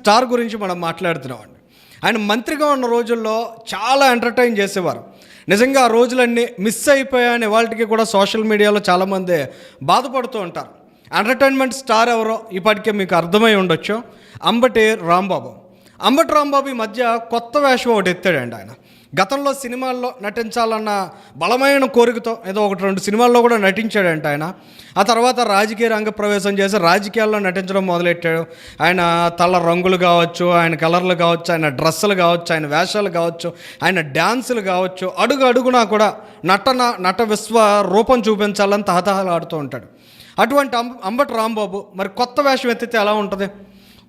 Star గురించి మనం మాట్లాడుతున్నాం అండి ఆయన మంత్రిగా ఉన్న రోజుల్లో చాలా ఎంటర్టైన్ చేసేవారు. నిజంగా ఆ రోజులన్నీ మిస్ అయిపోయాయని వాళ్ళకి కూడా సోషల్ మీడియాలో చాలామంది బాధపడుతూ ఉంటారు. ఎంటర్టైన్మెంట్ స్టార్ ఎవరో ఇప్పటికే మీకు అర్థమై ఉండొచ్చు. అంబటి రాంబాబు. అంబటి రాంబాబు ఈ మధ్య కొత్త వేషం ఒకటి ఎత్తాడండి ఆయన. గతంలో సినిమాల్లో నటించాలన్న బలమైన కోరికతో ఏదో ఒకటి రెండు సినిమాల్లో కూడా నటించాడంట ఆయన. ఆ తర్వాత రాజకీయ రంగ ప్రవేశం చేసి రాజకీయాల్లో నటించడం మొదలెట్టాడు. ఆయన తల రంగులు కావచ్చు ఆయన కలర్లు కావచ్చు ఆయన డ్రెస్సులు కావచ్చు ఆయన వేషాలు కావచ్చు ఆయన డ్యాన్సులు కావచ్చు అడుగు అడుగునా కూడా నటన నట విశ్వ రూపం చూపించాలని తహతహలాడుతూ ఉంటాడు. అటువంటి అంబ అంబటి రాంబాబు మరి కొత్త వేషం ఎత్తితే ఎలా ఉంటుంది?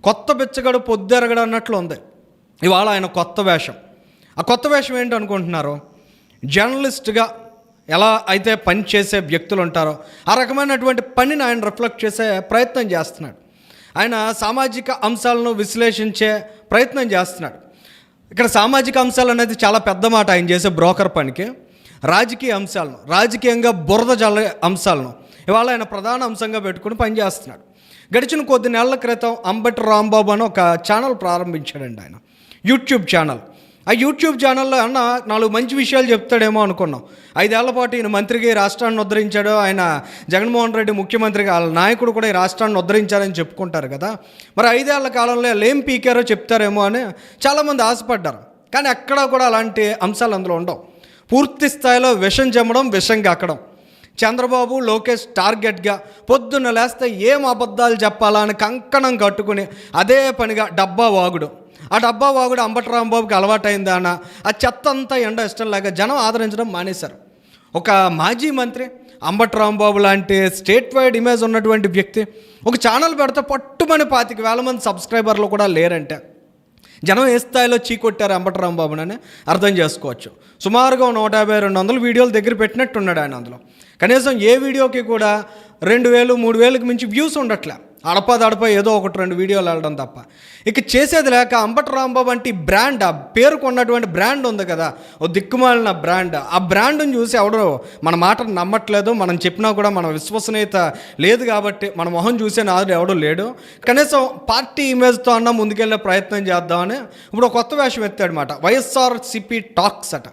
కొత్త బిచ్చగడు పొద్దెరగడు అన్నట్లు ఉంది. ఇవాళ ఆయన కొత్త వేషం. ఆ కొత్త వేషం ఏంటి అనుకుంటున్నారు? జర్నలిస్ట్గా ఎలా అయితే పని చేసే వ్యక్తులు ఉంటారో ఆ రకమైనటువంటి పనిని ఆయన రిఫ్లెక్ట్ చేసే ప్రయత్నం చేస్తున్నాడు. ఆయన సామాజిక అంశాలను విశ్లేషించే ప్రయత్నం చేస్తున్నాడు. ఇక్కడ సామాజిక అంశాలు అనేది చాలా పెద్ద మాట ఆయన చేసే బ్రోకర్ పనికి. రాజకీయ అంశాలను రాజకీయంగా బురద జల్ల అంశాలను ఇవాళ ఆయన ప్రధాన అంశంగా పెట్టుకుని పనిచేస్తున్నాడు గడిచిన కొద్ది నెలల క్రితం అంబటి రాంబాబు అని ఒక ఛానల్ ప్రారంభించాడండి ఆయన. YouTube channel. ఆ యూట్యూబ్ ఛానల్లో అన్న నాలుగు మంచి విషయాలు చెప్తాడేమో అనుకున్నాం. ఐదేళ్ళ పాటు ఈయన మంత్రికి రాష్ట్రాన్ని ఉద్ధరించాడు. ఆయన జగన్మోహన్ రెడ్డి ముఖ్యమంత్రిగా వాళ్ళ నాయకుడు కూడా ఈ రాష్ట్రాన్ని ఉద్ధరించారని చెప్పుకుంటారు కదా. మరి ఐదేళ్ళ కాలంలో వాళ్ళు ఏం పీకారో చెప్తారేమో అని చాలామంది ఆశపడ్డారు. కానీ అక్కడ కూడా అలాంటి అంశాలు అందులో ఉండవు. పూర్తి స్థాయిలో విషం చెమ్మడం విషం కక్కడం చంద్రబాబు లోకేష్ టార్గెట్గా పొద్దున్న లేస్తే ఏం అబద్ధాలు చెప్పాలా అని కంకణం కట్టుకుని అదే పనిగా డబ్బా వాగుడు. ఆ డబ్బా వాగుడు అంబటరాంబాబుకి అలవాటైందా అన్న ఆ చెత్త అంతా ఎండ ఇష్టం లాగా జనం ఆదరించడం మానేశారు. ఒక మాజీ మంత్రి అంబటరాంబాబు లాంటి స్టేట్ వైడ్ ఇమేజ్ ఉన్నటువంటి వ్యక్తి ఒక ఛానల్ పెడితే పట్టుమని పాతిక వేల మంది సబ్స్క్రైబర్లు కూడా లేరంటే. జనం ఏ స్థాయిలో చీకొట్టారు అంబటి రాంబాబునని అర్థం చేసుకోవచ్చు. సుమారుగా నూట యాభై రెండు వందల వీడియోలు దగ్గర పెట్టినట్టున్నాడు ఆయన అందులో. కనీసం ఏ వీడియోకి కూడా రెండు వేలు మూడు వేలకు మించి వ్యూస్ ఉండట్లే. అడప దడప ఏదో ఒకటి రెండు వీడియోలు వెళ్ళడం తప్ప. ఇక చేసేది లేక అంబట రాంబాబు వంటి బ్రాండ్ ఆ పేరుకున్నటువంటి బ్రాండ్ ఉంది కదా ఓ దిక్కుమాలిన బ్రాండ్. ఆ బ్రాండ్ని చూసి ఎవడో మన మాటను నమ్మట్లేదు మనం చెప్పినా కూడా మన విశ్వసనీయత లేదు కాబట్టి మన మొహం చూసే నాడు ఎవడో లేడు. కనీసం పార్టీ ఇమేజ్తో అన్న ముందుకెళ్ళే ప్రయత్నం చేద్దామని ఇప్పుడు ఒక కొత్త వేషం ఎత్తాడు అనమాట వైఎస్ఆర్ సిపి టాక్స్ అట.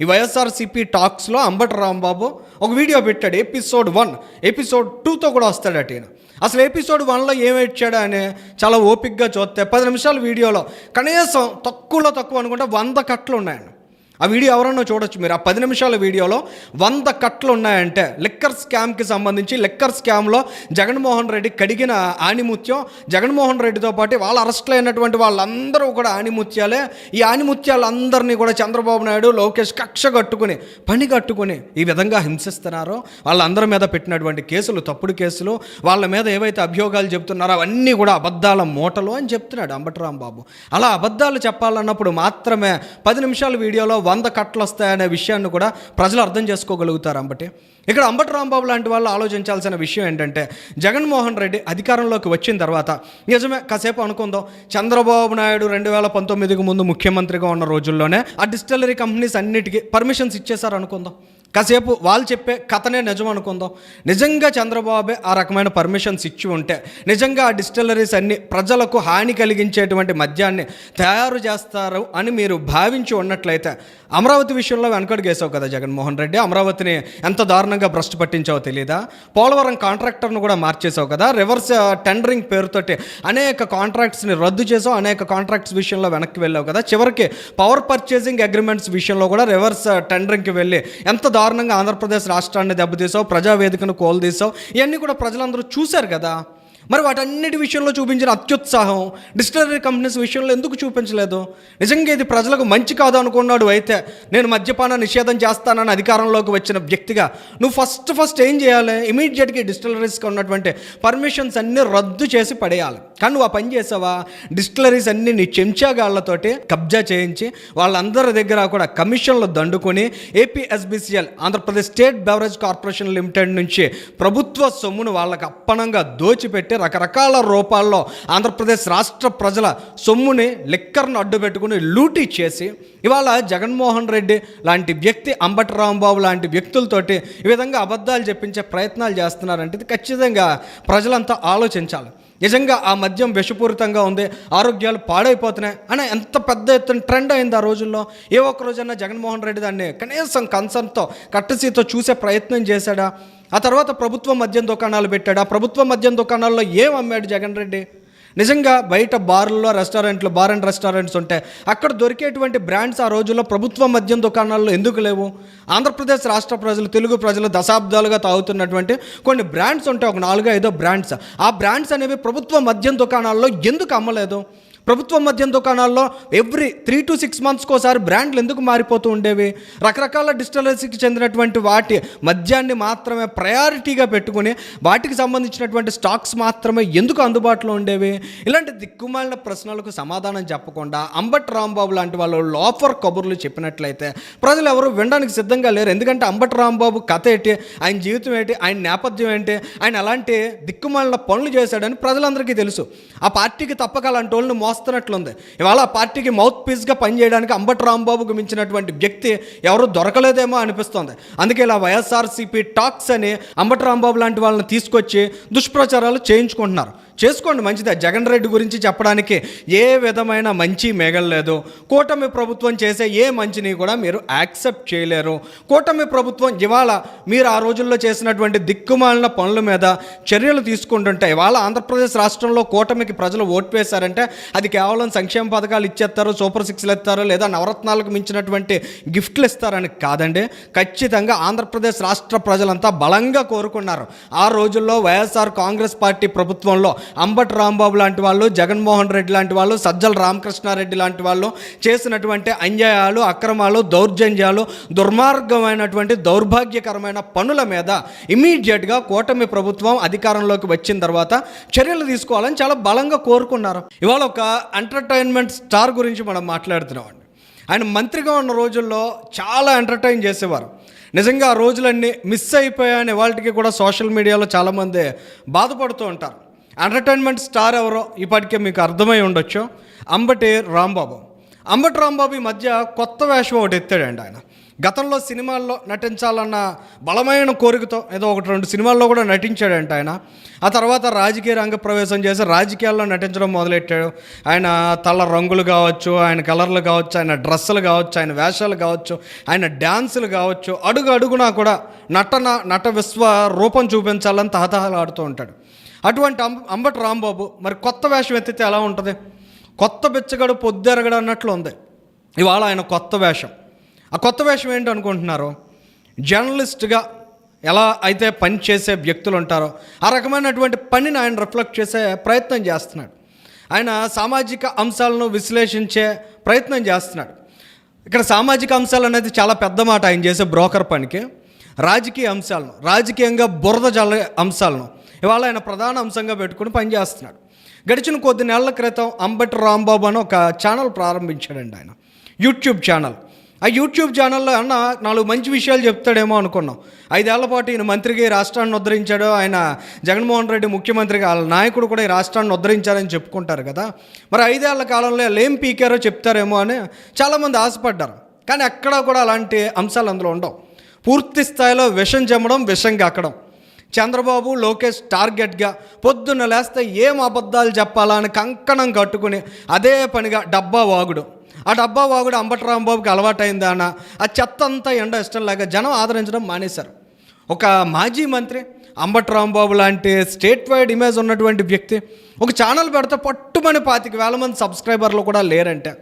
ఈ వైఎస్ఆర్సీపీ టాక్స్లో అంబటి రాంబాబు ఒక వీడియో పెట్టాడు ఎపిసోడ్ వన్. ఎపిసోడ్ టూతో కూడా వస్తాడట ఈయన. అసలు ఎపిసోడ్ వన్లో ఏమి అని చాలా ఓపిక్గా చూస్తే పది నిమిషాల వీడియోలో కనీసం తక్కువలో తక్కువ అనుకుంటే వంద కట్లు ఉన్నాయండి. ఆ వీడియో ఎవరన్నా చూడొచ్చు మీరు. ఆ పది నిమిషాల వీడియోలో వంద కట్లు ఉన్నాయంటే లిక్కర్ స్కామ్కి సంబంధించి లిక్కర్ స్కామ్లో జగన్మోహన్ రెడ్డి కడిగిన ఆణిముత్యం జగన్మోహన్ రెడ్డితో పాటు వాళ్ళ అరెస్ట్లో అయినటువంటి వాళ్ళందరూ కూడా ఆణిముత్యాలే. ఈ ఆణిముత్యాలందరినీ కూడా చంద్రబాబు నాయుడు లోకేష్ కక్ష కట్టుకుని పని కట్టుకుని ఈ విధంగా హింసిస్తున్నారో వాళ్ళందరి మీద పెట్టినటువంటి కేసులు తప్పుడు కేసులు వాళ్ళ మీద ఏవైతే అభియోగాలు చెప్తున్నారో అవన్నీ కూడా అబద్ధాల మూటలు అని చెప్తున్నాడు అంబటరాంబాబు. అలా అబద్ధాలు చెప్పాలన్నప్పుడు మాత్రమే పది నిమిషాల వీడియోలో వంద కట్టలు వస్తాయనే విషయాన్ని కూడా ప్రజలు అర్థం చేసుకోగలుగుతారు అంబటి. ఇక్కడ అంబటి రాంబాబు లాంటి వాళ్ళు ఆలోచించాల్సిన విషయం ఏంటంటే జగన్మోహన్ రెడ్డి అధికారంలోకి వచ్చిన తర్వాత నిజమే కాసేపు అనుకుందాం చంద్రబాబు నాయుడు రెండు వేల పంతొమ్మిదికి ముందు ముఖ్యమంత్రిగా ఉన్న రోజుల్లోనే ఆ డిస్టిలరీ కంపెనీస్ అన్నిటికీ పర్మిషన్స్ ఇచ్చేశారు అనుకుందాం. కాసేపు వాళ్ళు చెప్పే కథనే నిజం అనుకుందాం. నిజంగా చంద్రబాబే ఆ రకమైన పర్మిషన్స్ ఇచ్చి ఉంటే నిజంగా ఆ డిస్టిలరీస్ అన్ని ప్రజలకు హాని కలిగించేటువంటి మద్యాన్ని తయారు చేస్తారు అని మీరు భావించి ఉన్నట్లయితే అమరావతి విషయంలో వెనకడుగేసావు కదా జగన్మోహన్ రెడ్డి. అమరావతిని ఎంత దారుణంగా భ్రష్టు పట్టించావో తెలియదా పోలవరం కాంట్రాక్టర్ను కూడా మార్చేసావు కదా. రివర్స్ టెండరింగ్ పేరుతోటి అనేక కాంట్రాక్ట్స్ని రద్దు చేసావు అనేక కాంట్రాక్ట్స్ విషయంలో వెనక్కి వెళ్ళావు కదా. చివరికి పవర్ పర్చేసింగ్ అగ్రిమెంట్స్ విషయంలో కూడా రివర్స్ టెండరింగ్కి వెళ్ళి ఎంత దారుణంగా ఆంధ్రప్రదేశ్ రాష్ట్రాన్ని దెబ్బతీసావు ప్రజావేదికను కోల్దీసావు ఇవన్నీ కూడా ప్రజలందరూ చూశారు కదా. మరి వాటన్నిటి విషయంలో చూపించిన అత్యుత్సాహం డిస్టిలరీ కంపెనీస్ విషయంలో ఎందుకు చూపించలేదు? నిజంగా ఇది ప్రజలకు మంచి కాదు అనుకున్నాడు అయితే నేను మద్యపాన నిషేధం చేస్తానని అధికారంలోకి వచ్చిన వ్యక్తిగా నువ్వు ఫస్ట్ ఫస్ట్ ఏం చేయాలి? ఇమీడియట్గా డిస్టిలరీస్కి ఉన్నటువంటి పర్మిషన్స్ అన్నీ రద్దు చేసి పడేయాలి. కానీ నువ్వు ఆ పని చేసావా? డిస్టిలరీస్ అన్నీ నీ చెంచాగాళ్ళతోటి కబ్జా చేయించి వాళ్ళందరి దగ్గర కూడా కమిషన్లు దండుకొని APSBCL Andhra Pradesh state beverage corporation limited నుంచి ప్రభుత్వ సొమ్మును వాళ్ళకి అప్పనంగా దోచిపెట్టి రకరకాల రూపాల్లో ఆంధ్రప్రదేశ్ రాష్ట్ర ప్రజల సొమ్ముని లిక్కర్ను అడ్డుపెట్టుకుని లూటీ చేసి ఇవాళ జగన్మోహన్ రెడ్డి లాంటి వ్యక్తి అంబటి రాంబాబు లాంటి వ్యక్తులతోటి ఈ విధంగా అబద్ధాలు చెప్పించే ప్రయత్నాలు చేస్తున్నారంటే ఇది ఖచ్చితంగా ప్రజలంతా ఆలోచించాలి. నిజంగా ఆ మద్యం విషపూరితంగా ఉంది ఆరోగ్యాలు పాడైపోతున్నాయి అని ఎంత పెద్ద ఎత్తున ట్రెండ్ అయింది ఆ రోజుల్లో. ఏ ఒక్క రోజన్నా జగన్మోహన్ రెడ్డి దాన్ని కనీసం కన్సర్న్తో కట్టసీతో చూసే ప్రయత్నం చేశాడా? ఆ తర్వాత ప్రభుత్వ మద్యం దుకాణాలు పెట్టాడు. ఆ ప్రభుత్వ మద్యం దుకాణాల్లో ఏం అమ్మాడు జగన్ రెడ్డి? నిజంగా బయట బార్లలో రెస్టారెంట్లు బార్ అండ్ రెస్టారెంట్స్ ఉంటాయి. అక్కడ దొరికేటువంటి బ్రాండ్స్ ఆ రోజుల్లో ప్రభుత్వ మద్యం దుకాణాల్లో ఎందుకు లేవు? ఆంధ్రప్రదేశ్ రాష్ట్ర ప్రజలు తెలుగు ప్రజలు దశాబ్దాలుగా తాగుతున్నటువంటి కొన్ని బ్రాండ్స్ ఉంటాయి. ఒక నాలుగో ఐదో బ్రాండ్స్. ఆ బ్రాండ్స్ అనేవి ప్రభుత్వ మద్యం దుకాణాల్లో ఎందుకు అమ్మలేదు? ప్రభుత్వ మద్యం దుకాణాల్లో ఎవ్రీ త్రీ టు సిక్స్ మంత్స్కి ఒకసారి బ్రాండ్లు ఎందుకు మారిపోతూ ఉండేవి? రకరకాల డిస్టిలరీస్కి చెందినటువంటి వాటి మద్యాన్ని మాత్రమే ప్రయారిటీగా పెట్టుకుని వాటికి సంబంధించినటువంటి స్టాక్స్ మాత్రమే ఎందుకు అందుబాటులో ఉండేవి? ఇలాంటి దిక్కుమాలిన ప్రశ్నలకు సమాధానం చెప్పకుండా అంబట్ రాంబాబు లాంటి వాళ్ళు లోఫర్ కబుర్లు చెప్పినట్లయితే ప్రజలు ఎవరు వినడానికి సిద్ధంగా లేరు. ఎందుకంటే అంబట్ రాంబాబు కథ ఏంటి? ఆయన జీవితం ఏంటి? ఆయన నేపథ్యం ఏంటి? ఆయన అలాంటి దిక్కుమాలిన పనులు చేశాడని ప్రజలందరికీ తెలుసు. ఆ పార్టీకి తప్పక అలాంటి వాళ్ళని వస్తున్నట్లుంది. ఇవాళ ఆ పార్టీకి మౌత్ పీస్గా పనిచేయడానికి అంబటి రాంబాబుకు మించినటువంటి వ్యక్తి ఎవరు దొరకలేదేమో అనిపిస్తోంది. అందుకే ఇలా వైఎస్ఆర్సీపీ టాక్స్ అని అంబటి రాంబాబు లాంటి వాళ్ళని తీసుకొచ్చి దుష్ప్రచారాలు చేయించుకుంటున్నారు. చేసుకోండి మంచిదే. జగన్ రెడ్డి గురించి చెప్పడానికి ఏ విధమైన మంచి మిగలలేదు కూటమి ప్రభుత్వం చేసే ఏ మంచిని కూడా మీరు యాక్సెప్ట్ చేయలేరు. కూటమి ప్రభుత్వం ఇవాళ మీరు ఆ రోజుల్లో చేసినటువంటి దిక్కుమాలిన పనుల మీద చర్యలు తీసుకుంటుంటే ఇవాళ ఆంధ్రప్రదేశ్ రాష్ట్రంలో కూటమికి ప్రజలు ఓటు వేశారంటే అది కేవలం సంక్షేమ పథకాలు ఇచ్చేస్తారు సూపర్ సిక్స్లు ఇస్తారు లేదా నవరత్నాలకు మించినటువంటి గిఫ్ట్లు ఇస్తారని కాదండి. ఖచ్చితంగా ఆంధ్రప్రదేశ్ రాష్ట్ర ప్రజలంతా బలంగా కోరుకున్నారు. ఆ రోజుల్లో వైఎస్ఆర్ కాంగ్రెస్ పార్టీ ప్రభుత్వంలో అంబట్ రాంబాబు లాంటి వాళ్ళు జగన్మోహన్ రెడ్డి లాంటి వాళ్ళు సజ్జల రామకృష్ణారెడ్డి లాంటి వాళ్ళు చేసినటువంటి అన్యాయాలు అక్రమాలు దౌర్జన్యాలు దుర్మార్గమైనటువంటి దౌర్భాగ్యకరమైన పనుల మీద ఇమీడియట్గా కూటమి ప్రభుత్వం అధికారంలోకి వచ్చిన తర్వాత చర్యలు తీసుకోవాలని చాలా బలంగా కోరుకున్నారు. ఇవాళ ఒక ఎంటర్టైన్మెంట్ స్టార్ గురించి మనం మాట్లాడుతున్నాం అండి ఆయన మంత్రిగా ఉన్న రోజుల్లో చాలా ఎంటర్టైన్ చేసేవారు. నిజంగా ఆ రోజులన్నీ మిస్ అయిపోయాయని వాళ్ళకి కూడా సోషల్ మీడియాలో చాలామంది బాధపడుతూ ఉంటారు. ఎంటర్టైన్మెంట్ స్టార్ ఎవరో ఇప్పటికే మీకు అర్థమై ఉండొచ్చు. అంబటి రాంబాబు. అంబటి రాంబాబు ఈ మధ్య కొత్త వేషం ఒకటి ఎత్తాడండి ఆయన. గతంలో సినిమాల్లో నటించాలన్న బలమైన కోరికతో ఏదో ఒకటి రెండు సినిమాల్లో కూడా నటించాడంట ఆయన. ఆ తర్వాత రాజకీయ రంగ ప్రవేశం చేసి రాజకీయాల్లో నటించడం మొదలెట్టాడు. ఆయన తల రంగులు కావచ్చు ఆయన కలర్లు కావచ్చు ఆయన డ్రెస్సులు కావచ్చు ఆయన వేషాలు కావచ్చు ఆయన డ్యాన్సులు కావచ్చు అడుగు అడుగునా కూడా నటన నట విశ్వ రూపం చూపించాలని తహతహలాడుతూ ఉంటాడు. అటువంటి అంబ అంబటి రాంబాబు మరి కొత్త వేషం ఎత్తితే ఎలా ఉంటుంది? కొత్త బిచ్చగడు పొద్దెరగడు అన్నట్లు ఉంది. ఇవాళ ఆయన కొత్త వేషం. ఆ కొత్త వేషం ఏంటి అనుకుంటున్నారు? జర్నలిస్ట్గా ఎలా అయితే పని చేసే వ్యక్తులు ఉంటారో ఆ రకమైనటువంటి పనిని ఆయన రిఫ్లెక్ట్ చేసే ప్రయత్నం చేస్తున్నాడు. ఆయన సామాజిక అంశాలను విశ్లేషించే ప్రయత్నం చేస్తున్నాడు. ఇక్కడ సామాజిక అంశాలు అనేది చాలా పెద్ద మాట ఆయన చేసే బ్రోకర్ పనికి. రాజకీయ అంశాలను రాజకీయంగా బురద జల అంశాలను ఇవాళ ఆయన ప్రధాన అంశంగా పెట్టుకుని పనిచేస్తున్నాడు గడిచిన కొద్ది నెలల క్రితం అంబటి రాంబాబు అని ఒక ఛానల్ ప్రారంభించాడండి ఆయన. YouTube channel. ఆ యూట్యూబ్ ఛానల్లో అన్న నాలుగు మంచి విషయాలు చెప్తాడేమో అనుకున్నాం. ఐదేళ్ళ పాటు ఈయన మంత్రికి ఈ రాష్ట్రాన్ని ఉద్ధరించాడు. ఆయన జగన్మోహన్ రెడ్డి ముఖ్యమంత్రిగా వాళ్ళ నాయకుడు కూడా ఈ రాష్ట్రాన్ని ఉద్ధరించారని చెప్పుకుంటారు కదా. మరి ఐదేళ్ళ కాలంలో వాళ్ళు ఏం పీకారో చెప్తారేమో అని చాలామంది ఆశపడ్డారు. కానీ ఎక్కడా కూడా అలాంటి అంశాలు అందులో ఉండవు. పూర్తి స్థాయిలో విషం చెమ్మడం విషం కక్కడం చంద్రబాబు లోకేష్ టార్గెట్గా పొద్దున్న లేస్తే ఏం అబద్ధాలు చెప్పాలా అని కంకణం కట్టుకుని అదే పనిగా డబ్బా వాగుడు. ఆ డబ్బా వాగుడు అంబటరాంబాబుకి అలవాటైందా అన్న ఆ చెత్త అంతా ఎండ ఇష్టం లేక జనం ఆదరించడం మానేశారు. ఒక మాజీ మంత్రి అంబటరాంబాబు లాంటి స్టేట్ వైడ్ ఇమేజ్ ఉన్నటువంటి వ్యక్తి ఒక ఛానల్ పెడితే పట్టుమని పాతిక వేల మంది సబ్స్క్రైబర్లు కూడా లేరంటే.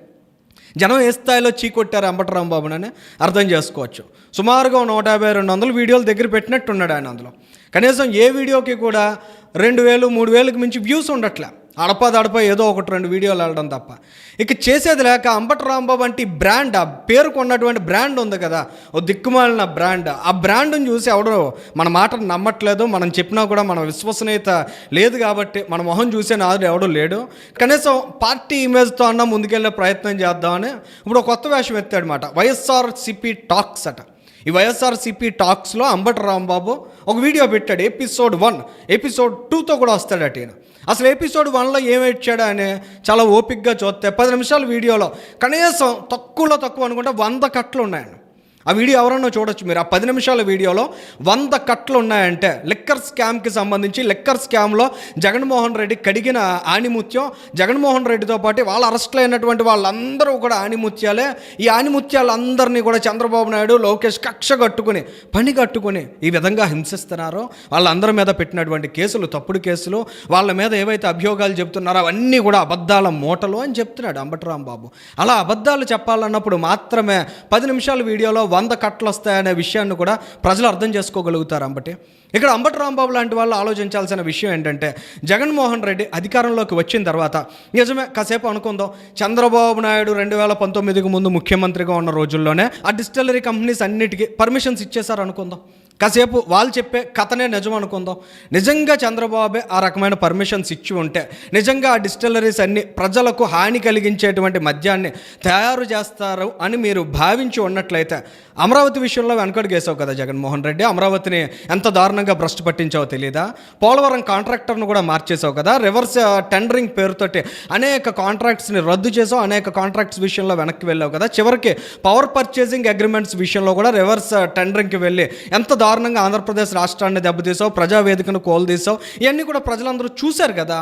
జనం ఏ స్థాయిలో చీకొట్టారు అంబటరాంబాబునని అర్థం చేసుకోవచ్చు. సుమారుగా నూట యాభై రెండు వందల వీడియోలు దగ్గర పెట్టినట్టున్నాడు ఆయన అందులో. కనీసం ఏ వీడియోకి కూడా రెండు వేలు మూడు వేలకు మించి వ్యూస్ ఉండట్లే. అడపదడప ఏదో ఒకటి రెండు వీడియోలు వెళ్ళడం తప్ప. ఇక చేసేది లేక అంబట రాంబాబు వంటి బ్రాండ్ ఆ పేరుకు ఉన్నటువంటి బ్రాండ్ ఉంది కదా ఓ దిక్కుమాలిన బ్రాండ్ ఆ బ్రాండ్ని చూసి ఎవడో మన మాటను నమ్మట్లేదు మనం చెప్పినా కూడా మన విశ్వసనీయత లేదు కాబట్టి మన మొహం చూసే నాదుడు ఎవడో లేడు. కనీసం పార్టీ ఇమేజ్తో అన్న ముందుకెళ్ళే ప్రయత్నం చేద్దామని ఇప్పుడు కొత్త వేషం ఎత్తాడనమాట వైఎస్ఆర్ సిపి టాక్స్ అట. ఈ వైఎస్ఆర్సీపీ టాక్స్లో అంబటి రాంబాబు ఒక వీడియో పెట్టాడు ఎపిసోడ్ వన్. ఎపిసోడ్ టూతో కూడా వస్తాడట ఈయన. అసలు ఎపిసోడ్ వన్లో ఏమి అని చాలా ఓపిక్గా చూస్తే పది నిమిషాల వీడియోలో కనీసం తక్కువలో తక్కువ అనుకుంటే వంద కట్లు ఉన్నాయండి ఆ వీడియో ఎవరన్నా చూడొచ్చు మీరు. ఆ పది నిమిషాల వీడియోలో వంద కట్లు ఉన్నాయంటే లిక్కర్ స్కామ్కి సంబంధించి లిక్కర్ స్కామ్లో జగన్మోహన్ రెడ్డి కడిగిన ఆణిముత్యం జగన్మోహన్ రెడ్డితో పాటు వాళ్ళు అరెస్ట్లు అయినటువంటి వాళ్ళందరూ కూడా ఆణిముత్యాలే. ఈ ఆణిముత్యాలందరినీ కూడా చంద్రబాబు నాయుడు లోకేష్ కక్ష కట్టుకుని పని కట్టుకుని ఈ విధంగా హింసిస్తున్నారో. వాళ్ళందరి మీద పెట్టినటువంటి కేసులు తప్పుడు కేసులు వాళ్ళ మీద ఏవైతే అభియోగాలు చెప్తున్నారో అవన్నీ కూడా అబద్ధాల మూటలు అని చెప్తున్నాడు అంబటరాం బాబు అలా అబద్ధాలు చెప్పాలన్నప్పుడు మాత్రమే పది నిమిషాల వీడియోలో వంద కట్టలు వస్తాయనే విషయాన్ని కూడా ప్రజలు అర్థం చేసుకోగలుగుతారు అంబటి. ఇక్కడ అంబటి రాంబాబు లాంటి వాళ్ళు ఆలోచించాల్సిన విషయం ఏంటంటే జగన్మోహన్ రెడ్డి అధికారంలోకి వచ్చిన తర్వాత నిజమే కాసేపు అనుకుందాం చంద్రబాబు నాయుడు రెండు వేల పంతొమ్మిదికి ముందు ముఖ్యమంత్రిగా ఉన్న రోజుల్లోనే ఆ డిస్టిలరీ కంపెనీస్ అన్నిటికీ పర్మిషన్స్ ఇచ్చేశారు అనుకుందాం. కాసేపు వాళ్ళు చెప్పే కథనే నిజం అనుకుందాం. నిజంగా చంద్రబాబే ఆ రకమైన పర్మిషన్స్ ఇచ్చి ఉంటే నిజంగా ఆ డిస్టిలరీస్ అన్ని ప్రజలకు హాని కలిగించేటువంటి మద్యాన్ని తయారు చేస్తారు అని మీరు భావించి ఉన్నట్లయితే అమరావతి విషయంలో వెనకడుగు కదా జగన్మోహన్ రెడ్డి. అమరావతిని ఎంత దారుణంగా భ్రష్టు పట్టించావో తెలియదా పోలవరం కాంట్రాక్టర్ను కూడా మార్చేసావు కదా. రివర్స్ టెండరింగ్ పేరుతోటి అనేక కాంట్రాక్ట్స్ని రద్దు చేసావు అనేక కాంట్రాక్ట్స్ విషయంలో వెనక్కి వెళ్ళావు కదా. చివరికి పవర్ పర్చేసింగ్ అగ్రిమెంట్స్ విషయంలో కూడా రివర్స్ టెండరింగ్కి వెళ్ళి ఎంత దారుణంగా ఆంధ్రప్రదేశ్ రాష్ట్రాన్ని దెబ్బతీసావు ప్రజావేదికను కోల్దీసావు ఇవన్నీ కూడా ప్రజలందరూ చూశారు కదా.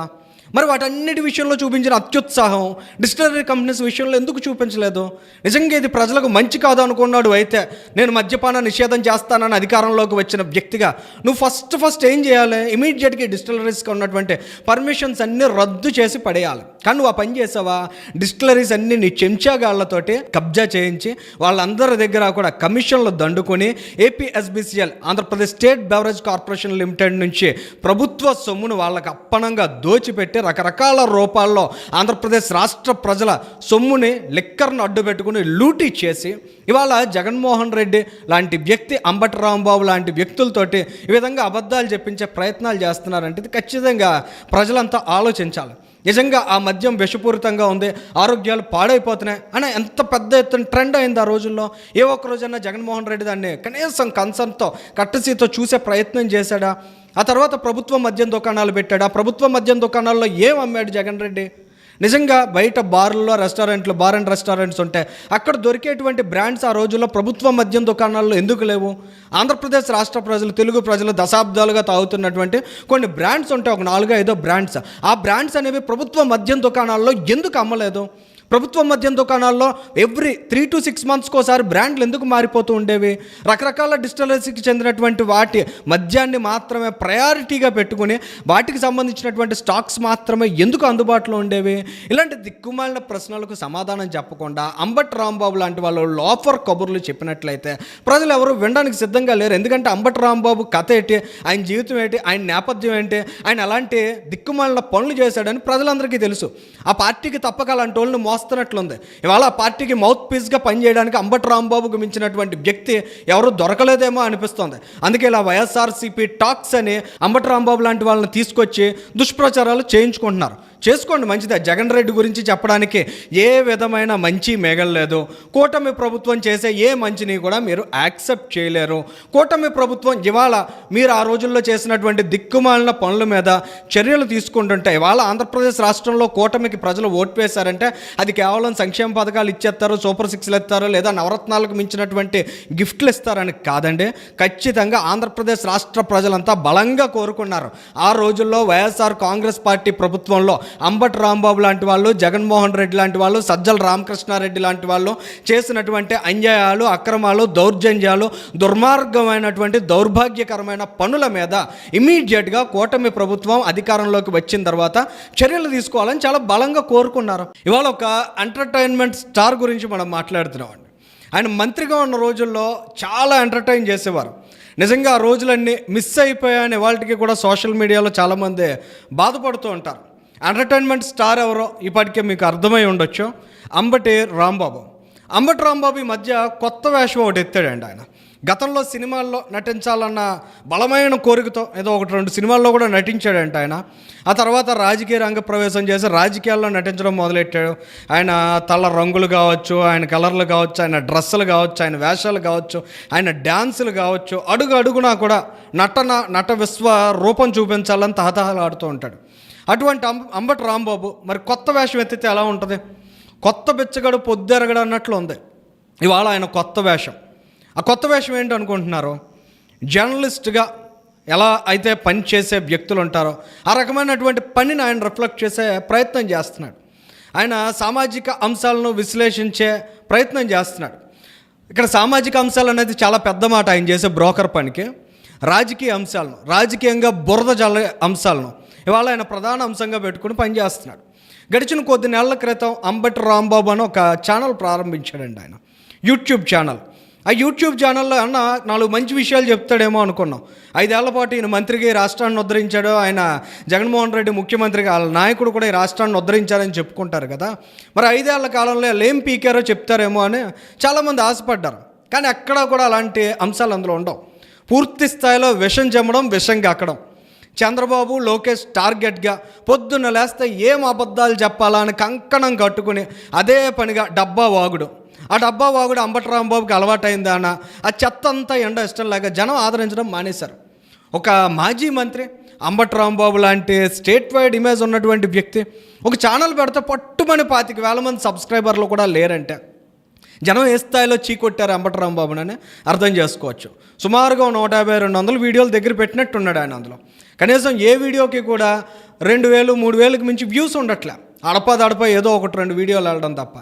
మరి వాటన్నిటి విషయంలో చూపించిన అత్యుత్సాహం డిస్టిలరీ కంపెనీస్ విషయంలో ఎందుకు చూపించలేదు? నిజంగా ఇది ప్రజలకు మంచి కాదు అనుకున్నాడు అయితే నేను మద్యపాన నిషేధం చేస్తానని అధికారంలోకి వచ్చిన వ్యక్తిగా నువ్వు ఫస్ట్ ఫస్ట్ ఏం చేయాలి? ఇమీడియట్గా డిస్టిలరీస్కి ఉన్నటువంటి పర్మిషన్స్ అన్నీ రద్దు చేసి పడేయాలి. కానీ నువ్వు ఆ పని చేసావా? డిస్టిలరీస్ అన్నీ నీ చెంచాగాళ్ళతోటి కబ్జా చేయించి వాళ్ళందరి దగ్గర కూడా కమిషన్లు దండుకొని APSBCL Andhra Pradesh state beverage corporation limited నుంచి ప్రభుత్వ సొమ్మును వాళ్ళకి అప్పనంగా దోచిపెట్టి రకరకాల రూపాల్లో ఆంధ్రప్రదేశ్ రాష్ట్ర ప్రజల సొమ్ముని లిక్కర్ను అడ్డుపెట్టుకుని లూటీ చేసి ఇవాళ జగన్మోహన్ రెడ్డి లాంటి వ్యక్తి అంబటి రాంబాబు లాంటి వ్యక్తులతోటి ఈ విధంగా అబద్ధాలు చెప్పించే ప్రయత్నాలు చేస్తున్నారంటే ఇది ఖచ్చితంగా ప్రజలంతా ఆలోచించాలి. నిజంగా ఆ మద్యం విషపూరితంగా ఉంది ఆరోగ్యాలు పాడైపోతున్నాయి అని ఎంత పెద్ద ఎత్తున ట్రెండ్ అయింది ఆ రోజుల్లో. ఏ ఒక్క రోజైనా జగన్మోహన్ రెడ్డి దాన్ని కనీసం కన్సర్న్తో కట్టసీతో చూసే ప్రయత్నం చేశాడా? ఆ తర్వాత ప్రభుత్వ మద్యం దుకాణాలు పెట్టాడు. ఆ ప్రభుత్వ మద్యం దుకాణాల్లో ఏం అమ్మాడు జగన్ రెడ్డి? నిజంగా బయట బార్లలో రెస్టారెంట్లు బార్ అండ్ రెస్టారెంట్స్ ఉంటాయి. అక్కడ దొరికేటువంటి బ్రాండ్స్ ఆ రోజుల్లో ప్రభుత్వ మద్యం దుకాణాల్లో ఎందుకు లేవు? ఆంధ్రప్రదేశ్ రాష్ట్ర ప్రజలు తెలుగు ప్రజలు దశాబ్దాలుగా తాగుతున్నటువంటి కొన్ని బ్రాండ్స్ ఉంటాయి. ఒక నాలుగో ఐదో బ్రాండ్స్. ఆ బ్రాండ్స్ అనేవి ప్రభుత్వ మద్యం దుకాణాల్లో ఎందుకు అమ్మలేదు? ప్రభుత్వ మద్యం దుకాణాల్లో ఎవ్రీ త్రీ టు సిక్స్ మంత్స్కి ఒకసారి బ్రాండ్లు ఎందుకు మారిపోతూ ఉండేవి? రకరకాల డిస్టిలరీస్కి చెందినటువంటి వాటి మద్యాన్ని మాత్రమే ప్రయారిటీగా పెట్టుకుని వాటికి సంబంధించినటువంటి స్టాక్స్ మాత్రమే ఎందుకు అందుబాటులో ఉండేవి? ఇలాంటి దిక్కుమాలిన ప్రశ్నలకు సమాధానం చెప్పకుండా అంబట్ రాంబాబు లాంటి వాళ్ళు లోఫర్ కబుర్లు చెప్పినట్లయితే ప్రజలు ఎవరు వినడానికి సిద్ధంగా లేరు. ఎందుకంటే అంబట్ రాంబాబు కథ ఏంటి? ఆయన జీవితం ఏంటి? ఆయన నేపథ్యం ఏంటి? ఆయన అలాంటి దిక్కుమాలిన పనులు చేశాడని ప్రజలందరికీ తెలుసు. ఆ పార్టీకి తప్పక అలాంటి వాళ్ళని మోస్తున్నట్లుంది ఇవాళ పార్టీకి మౌత్ పీస్గా పనిచేయడానికి అంబటి రాంబాబుకు మించినటువంటి వ్యక్తి ఎవరు దొరకలేదేమో అనిపిస్తోంది. అందుకే ఇలా వైఎస్ఆర్సీపీ టాక్స్ అని అంబటి రాంబాబు లాంటి వాళ్ళని తీసుకొచ్చి దుష్ప్రచారాలు చేయించుకుంటున్నారు. చేసుకోండి మంచిదే. జగన్ రెడ్డి గురించి చెప్పడానికి ఏ విధమైన మంచి మేఘలేదు కూటమి ప్రభుత్వం చేసే ఏ మంచిని కూడా మీరు యాక్సెప్ట్ చేయలేరు. కూటమి ప్రభుత్వం ఇవాళ మీరు ఆ రోజుల్లో చేసినటువంటి దిక్కుమాలిన పనుల మీద చర్యలు తీసుకుంటుంటే ఇవాళ ఆంధ్రప్రదేశ్ రాష్ట్రంలో కూటమికి ప్రజలు ఓటు వేశారంటే అది కేవలం సంక్షేమ పథకాలు ఇచ్చేస్తారు సూపర్ సిక్స్లు ఇస్తారు లేదా నవరత్నాలకు మించినటువంటి గిఫ్ట్లు ఇస్తారని కాదండి. ఖచ్చితంగా ఆంధ్రప్రదేశ్ రాష్ట్ర ప్రజలంతా బలంగా కోరుకున్నారు. ఆ రోజుల్లో వైఎస్ఆర్ కాంగ్రెస్ పార్టీ ప్రభుత్వంలో అంబటి రాంబాబు లాంటి వాళ్ళు జగన్మోహన్ రెడ్డి లాంటి వాళ్ళు సజ్జల రామకృష్ణారెడ్డి లాంటి వాళ్ళు చేసినటువంటి అన్యాయాలు అక్రమాలు దౌర్జన్యాలు దుర్మార్గమైనటువంటి దౌర్భాగ్యకరమైన పనుల మీద ఇమీడియట్గా కూటమి ప్రభుత్వం అధికారంలోకి వచ్చిన తర్వాత చర్యలు తీసుకోవాలని చాలా బలంగా కోరుకున్నారు. ఇవాళ ఒక ఎంటర్టైన్మెంట్ స్టార్ గురించి మనం మాట్లాడుతున్నాం ఆయన మంత్రిగా ఉన్న రోజుల్లో చాలా ఎంటర్టైన్ చేసేవారు. నిజంగా ఆ రోజులన్నీ మిస్ అయిపోయాయని వాళ్ళకి కూడా సోషల్ మీడియాలో చాలామంది బాధపడుతూ ఉంటారు. ఎంటర్టైన్మెంట్ స్టార్ ఎవరో ఇప్పటికే మీకు అర్థమై ఉండొచ్చు. అంబటి రాంబాబు. అంబటి రాంబాబు ఈ మధ్య కొత్త వేషం ఒకటి ఎత్తాడండి ఆయన. గతంలో సినిమాల్లో నటించాలన్న బలమైన కోరికతో ఏదో ఒకటి రెండు సినిమాల్లో కూడా నటించాడంట ఆయన. ఆ తర్వాత రాజకీయ రంగ ప్రవేశం చేసి రాజకీయాల్లో నటించడం మొదలెట్టాడు. ఆయన తల రంగులు కావచ్చు ఆయన కలర్లు కావచ్చు ఆయన డ్రెస్సులు కావచ్చు ఆయన వేషాలు కావచ్చు ఆయన డ్యాన్సులు కావచ్చు అడుగు అడుగునా కూడా నటన నట విశ్వ రూపం చూపించాలని తహతహలాడుతూ ఉంటాడు. అటువంటి అంబ అంబటి రాంబాబు మరి కొత్త వేషం ఎత్తితే ఎలా ఉంటుంది? కొత్త బిచ్చగడు పొద్దెరగడు అన్నట్లు ఉంది. ఇవాళ ఆయన కొత్త వేషం. ఆ కొత్త వేషం ఏంటి అనుకుంటున్నారు? జర్నలిస్ట్గా ఎలా అయితే పని చేసే వ్యక్తులు ఉంటారో ఆ రకమైనటువంటి పనిని ఆయన రిఫ్లెక్ట్ చేసే ప్రయత్నం చేస్తున్నాడు. ఆయన సామాజిక అంశాలను విశ్లేషించే ప్రయత్నం చేస్తున్నాడు. ఇక్కడ సామాజిక అంశాలు అనేది చాలా పెద్ద మాట ఆయన చేసే బ్రోకర్ పనికి. రాజకీయ అంశాలను రాజకీయంగా బురద జల అంశాలను ఇవాళ ఆయన ప్రధాన అంశంగా పెట్టుకుని పనిచేస్తున్నాడు గడిచిన కొద్ది నెలల క్రితం అంబటి రాంబాబు అని ఒక ఛానల్ ప్రారంభించాడండి ఆయన. యూట్యూబ్ ఛానల్ ఆ యూట్యూబ్ ఛానల్లో అన్న నాలుగు మంచి విషయాలు చెప్తాడేమో అనుకున్నాం. ఐదేళ్ళ పాటు ఈయన మంత్రిగా ఈ రాష్ట్రాన్ని ఉద్ధరించాడు. ఆయన జగన్మోహన్ రెడ్డి ముఖ్యమంత్రిగా వాళ్ళ నాయకుడు కూడా ఈ రాష్ట్రాన్ని ఉద్ధరించారని చెప్పుకుంటారు కదా. మరి ఐదేళ్ళ కాలంలో వాళ్ళు ఏం పీకారో చెప్తారేమో అని చాలామంది ఆశపడ్డారు. కానీ ఎక్కడా కూడా అలాంటి అంశాలు అందులో ఉండవు. పూర్తి స్థాయిలో విషం చెమ్మడం విషం కక్కడం చంద్రబాబు లోకేష్ టార్గెట్గా పొద్దున్న లేస్తే ఏం అబద్ధాలు చెప్పాలా అని కంకణం కట్టుకుని అదే పనిగా డబ్బా వాగుడు. ఆ డబ్బా వాగుడు అంబటరాంబాబుకి అలవాటైందా అన్న ఆ చెత్త అంతా ఎండ ఇష్టం లేక జనం ఆదరించడం మానేశారు. ఒక మాజీ మంత్రి అంబటరాంబాబు లాంటి స్టేట్ వైడ్ ఇమేజ్ ఉన్నటువంటి వ్యక్తి ఒక ఛానల్ పెడితే పట్టుమని పాతిక వేల మంది సబ్స్క్రైబర్లు కూడా లేరంటే. జనం ఏ స్థాయిలో చీకొట్టారు అంబటరాంబాబునని అర్థం చేసుకోవచ్చు. సుమారుగా నూట యాభై రెండు వందల వీడియోలు దగ్గర పెట్టినట్టున్నాడు ఆయన అందులో. కనీసం ఏ వీడియోకి కూడా రెండు వేలు మూడు వేలకు మించి వ్యూస్ ఉండట్లే. అడపదడప ఏదో ఒకటి రెండు వీడియోలు వెళ్ళడం తప్ప.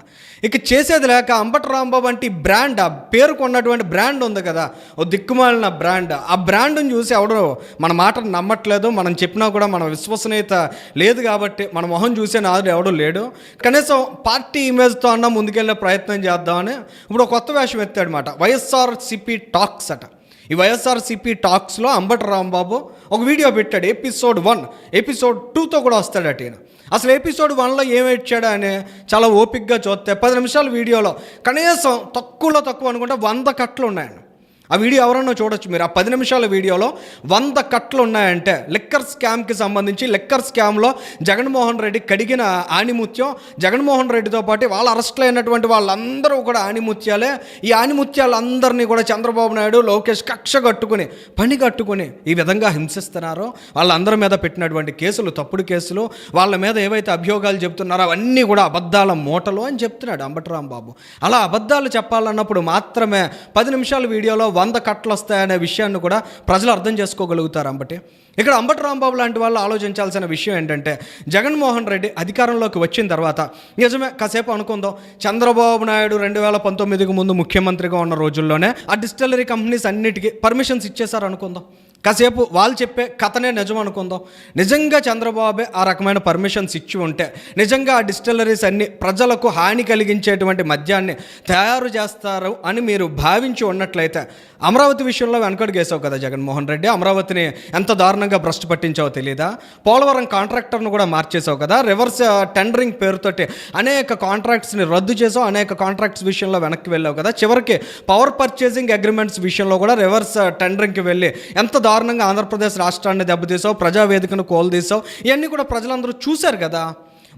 ఇక చేసేది లేక అంబట రాంబాబు అంటే బ్రాండ్ ఆ పేరుకు ఉన్నటువంటి బ్రాండ్ ఉంది కదా ఓ దిక్కుమాలిన బ్రాండ్. ఆ బ్రాండ్ని చూసి ఎవడో మన మాటను నమ్మట్లేదు మనం చెప్పినా కూడా మన విశ్వసనీయత లేదు కాబట్టి మన మొహం చూసే నాదు ఎవడూ లేడు. కనీసం పార్టీ ఇమేజ్తో అన్న ముందుకెళ్ళే ప్రయత్నం చేద్దామని ఇప్పుడు కొత్త వేషం ఎత్తాడనమాట వైఎస్ఆర్ సిపి టాక్స్ అట. ఈ వైఎస్ఆర్సీపీ టాక్స్లో అంబటి రాంబాబు ఒక వీడియో పెట్టాడు ఎపిసోడ్ వన్. ఎపిసోడ్ టూతో కూడా వస్తాడట ఈయన. అసలు ఎపిసోడ్ వన్లో ఏమి ఇచ్చాడు అని చాలా ఓపిక్గా చూస్తే పది నిమిషాల వీడియోలో కనీసం తక్కువలో తక్కువ అనుకుంటే వంద కట్లు ఉన్నాయండి ఆ వీడియో ఎవరన్నా చూడొచ్చు మీరు. ఆ పది నిమిషాల వీడియోలో వంద కట్లు ఉన్నాయంటే లిక్కర్ స్కామ్కి సంబంధించి లిక్కర్ స్కామ్లో జగన్మోహన్ రెడ్డి కడిగిన ఆణిముత్యం జగన్మోహన్ రెడ్డితో పాటు వాళ్ళ అరెస్ట్లో అయినటువంటి వాళ్ళందరూ కూడా ఆణిముత్యాలే ఈ ఆణిముత్యాలందరినీ కూడా చంద్రబాబు నాయుడు లోకేష్ కక్ష కట్టుకుని పని కట్టుకుని ఈ విధంగా హింసిస్తున్నారో. వాళ్ళందరి మీద పెట్టినటువంటి కేసులు తప్పుడు కేసులు వాళ్ళ మీద ఏవైతే అభియోగాలు చెప్తున్నారో అవన్నీ కూడా అబద్ధాల మూటలు అని చెప్తున్నాడు అంబటరాం బాబు అలా అబద్ధాలు చెప్పాలన్నప్పుడు మాత్రమే పది నిమిషాల వీడియోలో వంద కట్టలు వస్తాయనే విషయాన్ని కూడా ప్రజలు అర్థం చేసుకోగలుగుతారు అంబటి. ఇక్కడ అంబటి రాంబాబు లాంటి వాళ్ళు ఆలోచించాల్సిన విషయం ఏంటంటే జగన్మోహన్ రెడ్డి అధికారంలోకి వచ్చిన తర్వాత నిజమే కాసేపు అనుకుందాం చంద్రబాబు నాయుడు రెండు వేల పంతొమ్మిదికి ముందు ముఖ్యమంత్రిగా ఉన్న రోజుల్లోనే ఆ డిస్టిలరీ కంపెనీస్ అన్నిటికీ పర్మిషన్స్ ఇచ్చేసారు అనుకుందాం. కాసేపు వాళ్ళు చెప్పే కథనే నిజం అనుకుందాం. నిజంగా చంద్రబాబే ఆ రకమైన పర్మిషన్స్ ఇచ్చి ఉంటే నిజంగా ఆ డిస్టిలరీస్ అన్ని ప్రజలకు హాని కలిగించేటువంటి మద్యాన్ని తయారు చేస్తారు అని మీరు భావించి ఉన్నట్లయితే అమరావతి విషయంలో వెనకడుగేసావు కదా జగన్మోహన్ రెడ్డి. అమరావతిని ఎంత దారుణంగా భ్రష్టు పట్టించావో తెలియదా పోలవరం కాంట్రాక్టర్ను కూడా మార్చేసావు కదా. రివర్స్ టెండరింగ్ uh, పేరుతోటి అనేక కాంట్రాక్ట్స్ని రద్దు చేసావు. అనేక కాంట్రాక్ట్స్ విషయంలో వెనక్కి వెళ్ళావు కదా. చివరికి పవర్ పర్చేసింగ్ అగ్రిమెంట్స్ విషయంలో కూడా రివర్స్ టెండరింగ్కి uh, వెళ్ళి ఎంత దారుణంగా ఆంధ్రప్రదేశ్ రాష్ట్రాన్ని దెబ్బతీసావు ప్రజావేదికను కోల్దీసావు ఇవన్నీ కూడా ప్రజలందరూ చూశారు కదా.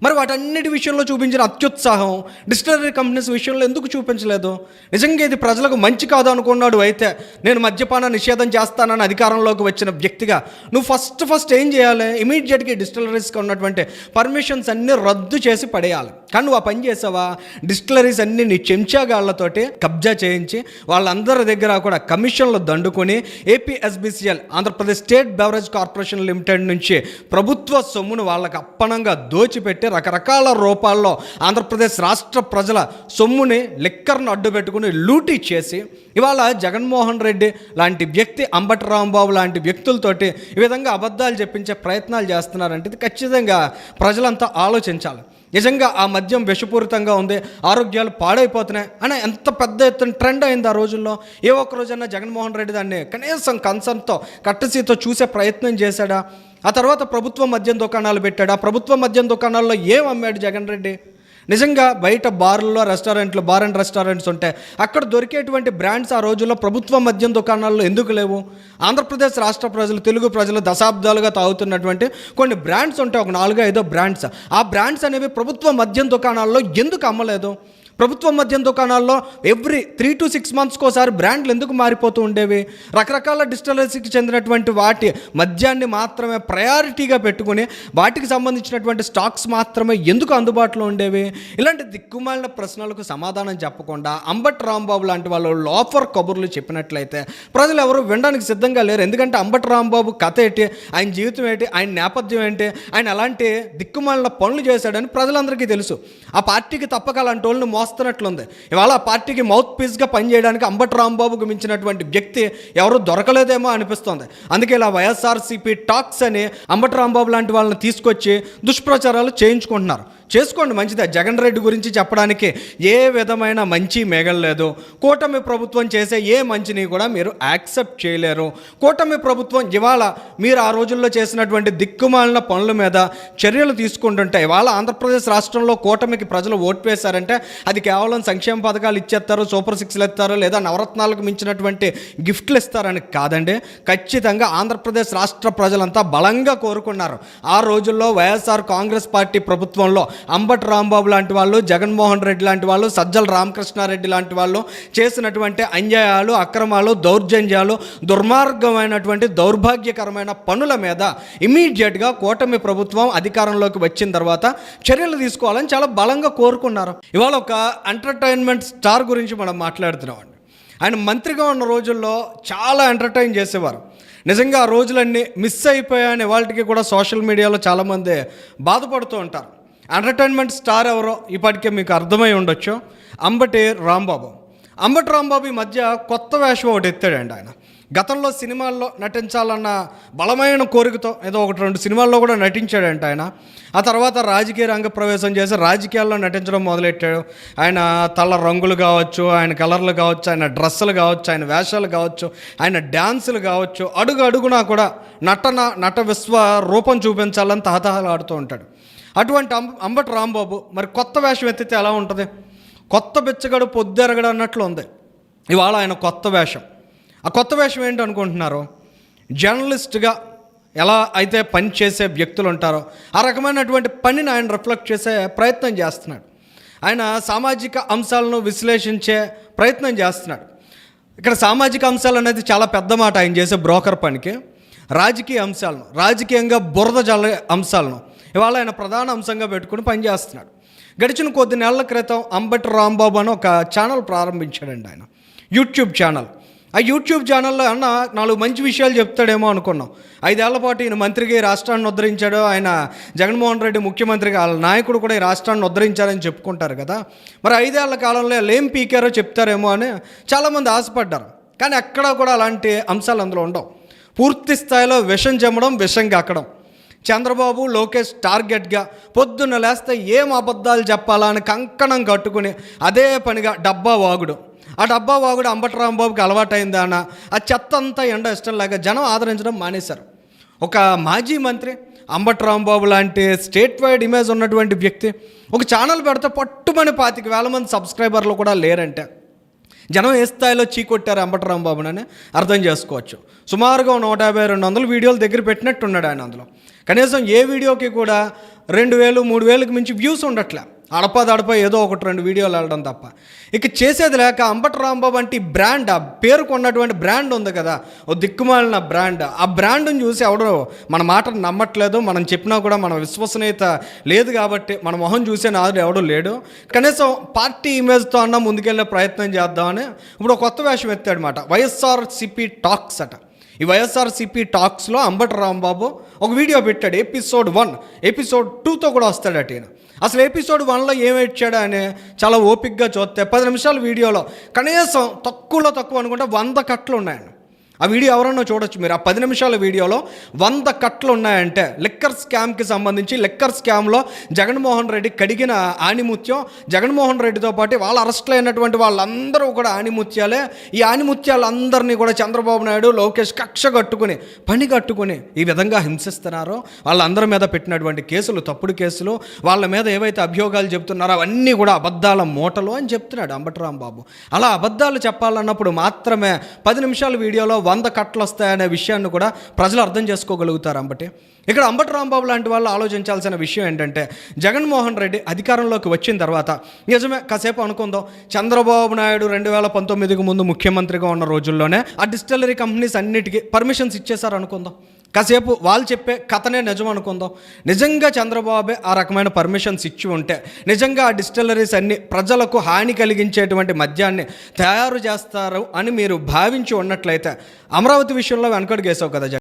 మరి వాటన్నిటి విషయంలో చూపించిన అత్యుత్సాహం డిస్టిలరీ కంపెనీస్ విషయంలో ఎందుకు చూపించలేదు? నిజంగా ఇది ప్రజలకు మంచి కాదు అనుకున్నాడు అయితే నేను మద్యపాన నిషేధం చేస్తానని అధికారంలోకి వచ్చిన వ్యక్తిగా నువ్వు ఫస్ట్ ఫస్ట్ ఏం చేయాలి? ఇమీడియట్గా డిస్టిలరీస్కి ఉన్నటువంటి పర్మిషన్స్ అన్నీ రద్దు చేసి పడేయాలి. కానీ నువ్వు ఆ పని చేసావా? డిస్టిలరీస్ అన్నీ నీ చెంచాగాళ్ళతోటి కబ్జా చేయించి వాళ్ళందరి దగ్గర కూడా కమిషన్లు దండుకొని APSBCL Andhra Pradesh state beverage corporation limited నుంచి ప్రభుత్వ సొమ్మును వాళ్ళకి అప్పనంగా దోచిపెట్టి రకరకాల రూపాల్లో ఆంధ్రప్రదేశ్ రాష్ట్ర ప్రజల సొమ్ముని లిక్కర్ను అడ్డుపెట్టుకుని లూటీ చేసి ఇవాళ జగన్మోహన్ రెడ్డి లాంటి వ్యక్తి అంబటి రాంబాబు లాంటి వ్యక్తులతోటి ఈ విధంగా అబద్ధాలు చెప్పించే ప్రయత్నాలు చేస్తున్నారంటే ఇది ఖచ్చితంగా ప్రజలంతా ఆలోచించాలి. నిజంగా ఆ మద్యం విషపూరితంగా ఉంది ఆరోగ్యాలు పాడైపోతున్నాయి అని ఎంత పెద్ద ఎత్తున ట్రెండ్ అయింది ఆ రోజుల్లో. ఏ ఒక్క రోజైనా జగన్మోహన్ రెడ్డి దాన్ని కనీసం కన్సర్న్తో కట్టసీతో చూసే ప్రయత్నం చేశాడా? ఆ తర్వాత ప్రభుత్వ మద్యం దుకాణాలు పెట్టాడు. ఆ ప్రభుత్వ మద్యం దుకాణాల్లో ఏం అమ్మాడు జగన్ రెడ్డి? నిజంగా బయట బార్లలో రెస్టారెంట్లు బార్ అండ్ రెస్టారెంట్స్ ఉంటాయి. అక్కడ దొరికేటువంటి బ్రాండ్స్ ఆ రోజుల్లో ప్రభుత్వ మద్యం దుకాణాల్లో ఎందుకు లేవు? ఆంధ్రప్రదేశ్ రాష్ట్ర ప్రజలు తెలుగు ప్రజలు దశాబ్దాలుగా తాగుతున్నటువంటి కొన్ని బ్రాండ్స్ ఉంటాయి. ఒక నాలుగో ఐదో బ్రాండ్స్. ఆ బ్రాండ్స్ అనేవి ప్రభుత్వ మద్యం దుకాణాల్లో ఎందుకు అమ్మలేదు? ప్రభుత్వ మద్యం దుకాణాల్లో ఎవ్రీ త్రీ టు సిక్స్ మంత్స్కి ఒకసారి బ్రాండ్లు ఎందుకు మారిపోతూ ఉండేవి? రకరకాల డిస్టలరీస్కి చెందినటువంటి వాటి మద్యాన్ని మాత్రమే ప్రయారిటీగా పెట్టుకుని వాటికి సంబంధించినటువంటి స్టాక్స్ మాత్రమే ఎందుకు అందుబాటులో ఉండేవి? ఇలాంటి దిక్కుమాలిన ప్రశ్నలకు సమాధానం చెప్పకుండా అంబట్ రాంబాబు లాంటి వాళ్ళు లోఫర్ కబుర్లు చెప్పినట్లయితే ప్రజలు ఎవరు వినడానికి సిద్ధంగా లేరు. ఎందుకంటే అంబట్ రాంబాబు కథ ఏంటి? ఆయన జీవితం ఏంటి? ఆయన నేపథ్యం ఏంటి? ఆయన అలాంటి దిక్కుమాలిన పనులు చేశాడని ప్రజలందరికీ తెలుసు. ఆ పార్టీకి తప్పక అలాంటి వాళ్ళని మోస్తున్నట్లుంది ఇవాళ ఆ పార్టీకి మౌత్ పీస్గా పనిచేయడానికి అంబటి రాంబాబుకు మించినటువంటి వ్యక్తి ఎవరు దొరకలేదేమో అనిపిస్తోంది. అందుకే ఇలా వైఎస్ఆర్సీపీ టాక్స్ అని అంబటి రాంబాబు లాంటి వాళ్ళని తీసుకొచ్చి దుష్ప్రచారాలు చేయించుకుంటున్నారు. చేసుకోండి మంచిదే. జగన్ రెడ్డి గురించి చెప్పడానికి ఏ విధమైన మంచి మేగలేదు కూటమి ప్రభుత్వం చేసే ఏ మంచిని కూడా మీరు యాక్సెప్ట్ చేయలేరు. కూటమి ప్రభుత్వం ఇవాళ మీరు ఆ రోజుల్లో చేసినటువంటి దిక్కుమాలిన పనుల మీద చర్యలు తీసుకుంటుంటే ఇవాళ ఆంధ్రప్రదేశ్ రాష్ట్రంలో కూటమికి ప్రజలు ఓటు వేశారంటే అది కేవలం సంక్షేమ పథకాలు ఇచ్చేస్తారు సూపర్ సిక్స్లు ఇస్తారు లేదా నవరత్నాలకు మించినటువంటి గిఫ్ట్లు ఇస్తారని కాదండి. ఖచ్చితంగా ఆంధ్రప్రదేశ్ రాష్ట్ర ప్రజలంతా బలంగా కోరుకున్నారు. ఆ రోజుల్లో వైఎస్ఆర్ కాంగ్రెస్ పార్టీ ప్రభుత్వంలో అంబట్ రాంబాబు లాంటి వాళ్ళు జగన్మోహన్ రెడ్డి లాంటి వాళ్ళు సజ్జల రామకృష్ణారెడ్డి లాంటి వాళ్ళు చేసినటువంటి అన్యాయాలు అక్రమాలు దౌర్జన్యాలు దుర్మార్గమైనటువంటి దౌర్భాగ్యకరమైన పనుల మీద ఇమీడియట్గా కూటమి ప్రభుత్వం అధికారంలోకి వచ్చిన తర్వాత చర్యలు తీసుకోవాలని చాలా బలంగా కోరుకున్నారు. ఇవాళ ఒక ఎంటర్టైన్మెంట్ స్టార్ గురించి మనం మాట్లాడుతున్నామండి. ఆయన మంత్రిగా ఉన్న రోజుల్లో చాలా ఎంటర్టైన్ చేసేవారు. నిజంగా ఆ రోజులన్నీ మిస్ అయిపోయాయని వాళ్ళకి కూడా సోషల్ మీడియాలో చాలామంది బాధపడుతూ ఉంటారు. ఎంటర్టైన్మెంట్ స్టార్ ఎవరో ఇప్పటికే మీకు అర్థమై ఉండొచ్చు. అంబటి రాంబాబు. అంబటి రాంబాబు ఈ మధ్య కొత్త వేషం ఒకటి ఎత్తాడండి ఆయన. గతంలో సినిమాల్లో నటించాలన్న బలమైన కోరికతో ఏదో ఒకటి రెండు సినిమాల్లో కూడా నటించాడంట ఆయన. ఆ తర్వాత రాజకీయ రంగ ప్రవేశం చేసి రాజకీయాల్లో నటించడం మొదలెట్టాడు. ఆయన తల రంగులు కావచ్చు ఆయన కలర్లు కావచ్చు ఆయన డ్రెస్సులు కావచ్చు ఆయన వేషాలు కావచ్చు ఆయన డ్యాన్సులు కావచ్చు అడుగు అడుగునా కూడా నటన నట విశ్వ రూపం చూపించాలని తహతహలాడుతూ ఉంటాడు. అటువంటి అంబ అంబటి రాంబాబు మరి కొత్త వేషం ఎత్తితే ఎలా ఉంటుంది? కొత్త బిచ్చగడు పొద్దెరగడు అన్నట్లు ఉంది. ఇవాళ ఆయన కొత్త వేషం. ఆ కొత్త వేషం ఏంటి అనుకుంటున్నారు? జర్నలిస్ట్గా ఎలా అయితే పని చేసే వ్యక్తులు ఉంటారో ఆ రకమైనటువంటి పనిని ఆయన రిఫ్లెక్ట్ చేసే ప్రయత్నం చేస్తున్నాడు. ఆయన సామాజిక అంశాలను విశ్లేషించే ప్రయత్నం చేస్తున్నాడు. ఇక్కడ సామాజిక అంశాలు అనేది చాలా పెద్ద మాట ఆయన చేసే బ్రోకర్ పనికి. రాజకీయ అంశాలను రాజకీయంగా బురద జల అంశాలను ఇవాళ ఆయన ప్రధాన అంశంగా పెట్టుకుని పనిచేస్తున్నాడు గడిచిన కొద్ది నెలల క్రితం అంబటి రాంబాబు అని ఒక ఛానల్ ప్రారంభించాడండి ఆయన. YouTube channel. ఆ యూట్యూబ్ ఛానల్లో అన్న నాలుగు మంచి విషయాలు చెప్తాడేమో అనుకున్నాం. ఐదేళ్ళ పాటు ఈయన మంత్రిగా ఈ రాష్ట్రాన్ని ఉద్ధరించాడు. ఆయన జగన్మోహన్ రెడ్డి ముఖ్యమంత్రిగా వాళ్ళ నాయకుడు కూడా ఈ రాష్ట్రాన్ని ఉద్ధరించారని చెప్పుకుంటారు కదా. మరి ఐదేళ్ళ కాలంలో ఏం పీకారో చెప్తారేమో అని చాలామంది ఆశపడ్డారు. కానీ ఎక్కడా కూడా అలాంటి అంశాలు అందులో ఉండవు. పూర్తి స్థాయిలో విషం చెమ్మడం విషం కక్కడం చంద్రబాబు లోకేష్ టార్గెట్గా పొద్దున్న లేస్తే ఏం అబద్ధాలు చెప్పాలా అని కంకణం కట్టుకుని అదే పనిగా డబ్బా వాగుడు. ఆ డబ్బా వాగుడు అంబటరాంబాబుకి రాంబాబుకి అన్న ఆ చెత్త అంతా ఎండ ఇష్టం లేక జనం ఆదరించడం మానేశారు. ఒక మాజీ మంత్రి అంబటరాంబాబు లాంటి స్టేట్ వైడ్ ఇమేజ్ ఉన్నటువంటి వ్యక్తి ఒక ఛానల్ పెడితే పట్టుమని పాతిక వేల మంది సబ్స్క్రైబర్లు కూడా లేరంటే. జనం ఏ స్థాయిలో చీకొట్టారు అంబటరాంబాబునని అర్థం చేసుకోవచ్చు. సుమారుగా నూట యాభై రెండు వందల వీడియోలు దగ్గర పెట్టినట్టున్నాడు ఆయన అందులో. కనీసం ఏ వీడియోకి కూడా రెండు వేలు మూడు వేలకు మించి వ్యూస్ ఉండట్లే. అడప దడప ఏదో ఒకటి రెండు వీడియోలు వెళ్ళడం తప్ప. ఇక చేసేది లేక అంబటి రాంబాబు అంటే బ్రాండ్ ఆ. పేరు కొన్నటువంటి బ్రాండ్ ఉంది కదా. ఓ దిక్కుమాలిన బ్రాండ్ ఆ బ్రాండ్ని చూసి ఎవడో మన మాటను నమ్మట్లేదు మనం చెప్పినా కూడా మన విశ్వసనీయత లేదు కాబట్టి మన మొహం చూసే నాదుడు ఎవడూ లేడు. కనీసం పార్టీ ఇమేజ్తో అన్న ముందుకెళ్ళే ప్రయత్నం చేద్దామని ఇప్పుడు కొత్త వేషం ఎత్తాడనమాట వైఎస్ఆర్ సిపి టాక్స్ అట. ఈ వైఎస్ఆర్సీపీ టాక్స్లో అంబటి రాంబాబు ఒక వీడియో పెట్టాడు ఎపిసోడ్ వన్. ఎపిసోడ్ టూతో కూడా వస్తాడట ఈయన. అసలు ఎపిసోడ్ వన్లో ఏమి ఇచ్చాడు అని చాలా ఓపిక్గా చూస్తే పది నిమిషాల వీడియోలో కనీసం తక్కువలో తక్కువ అనుకుంటే వంద కట్లు ఉన్నాయండి ఆ వీడియో ఎవరన్నా చూడొచ్చు మీరు. ఆ పది నిమిషాల వీడియోలో వంద కట్లు ఉన్నాయంటే లిక్కర్ స్కామ్కి సంబంధించి లిక్కర్ స్కామ్లో జగన్మోహన్ రెడ్డి కడిగిన ఆణిముత్యం జగన్మోహన్ రెడ్డితో పాటు వాళ్ళ అరెస్ట్లో అయినటువంటి వాళ్ళందరూ కూడా ఆణిముత్యాలే ఈ ఆణిముత్యాలందరినీ కూడా చంద్రబాబు నాయుడు లోకేష్ కక్ష కట్టుకుని పని కట్టుకుని ఈ విధంగా హింసిస్తున్నారో వాళ్ళందరి మీద పెట్టినటువంటి కేసులు తప్పుడు కేసులు వాళ్ళ మీద ఏవైతే అభియోగాలు చెప్తున్నారో అవన్నీ కూడా అబద్ధాల మూటలు అని చెప్తున్నాడు అంబటరాంబాబు. అలా అబద్ధాలు చెప్పాలన్నప్పుడు మాత్రమే పది నిమిషాల వీడియోలో వంద కట్టలు వస్తాయనే విషయాన్ని కూడా ప్రజలు అర్థం చేసుకోగలుగుతారు అంబటి. ఇక్కడ అంబటి రాంబాబు లాంటి వాళ్ళు ఆలోచించాల్సిన విషయం ఏంటంటే జగన్మోహన్ రెడ్డి అధికారంలోకి వచ్చిన తర్వాత నిజమే కాసేపు అనుకుందాం చంద్రబాబు నాయుడు రెండు వేల పంతొమ్మిదికి ముందు ముఖ్యమంత్రిగా ఉన్న రోజుల్లోనే ఆ డిస్టిలరీ కంపెనీస్ అన్నిటికీ పర్మిషన్స్ ఇచ్చేశారు అనుకుందాం. కాసేపు వాళ్ళు చెప్పే కథనే నిజం అనుకుందాం. నిజంగా చంద్రబాబే ఆ రకమైన పర్మిషన్స్ ఇచ్చి ఉంటే నిజంగా ఆ డిస్టిలరీస్ అన్ని ప్రజలకు హాని కలిగించేటువంటి మద్యాన్ని తయారు చేస్తారు అని మీరు భావించి ఉన్నట్లయితే అమరావతి విషయంలో వెనకడుగేసావు కదా